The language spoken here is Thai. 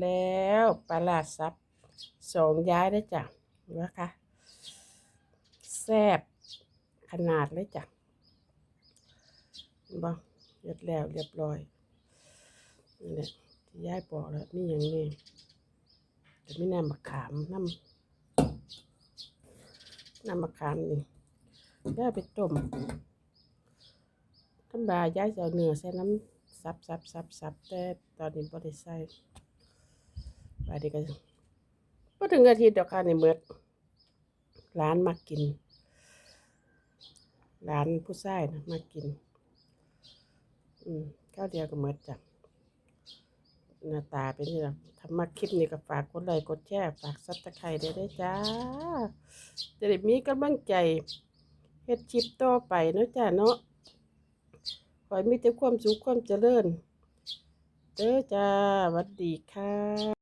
แล้วปลาซับสองย้ายได้จ้ะนะคะแซบขนาดเลยจ้ะบ้างเรียบแล้วเรียบร้อยนี่แหละที่ย้ายบอกแล้วมีอย่างนี้แต่ไม่น้ำมะขามน้ำน้ำมะขามนี่ย้ายไปต้มธรรมดาย้ายจะเอาเนื้อใส่น้ำซับซับซับซับแต่ตอนนี้บ่ได้ใส่ บาดนี้ก็พอถึงอาทิตย์ดอกค่ะในเมือดร้านมากิน ร้านผู้ชายนะมากิน อืมข้าวเดียวก็เมือดจ้ะหน้าตาเป็นนี่ละทำมาคลิปนี้ก็ฝากกดไลค์กดแชร์ฝากซับตะไคร้ได้ด้วยจ้า จะได้มีกำลังใจเฮ็ดคลิปต่อไปเนาะจ้าเนาะขอให้มีแต่ความสุขความเจริญเด้อจ้าหวัดดีค่ะ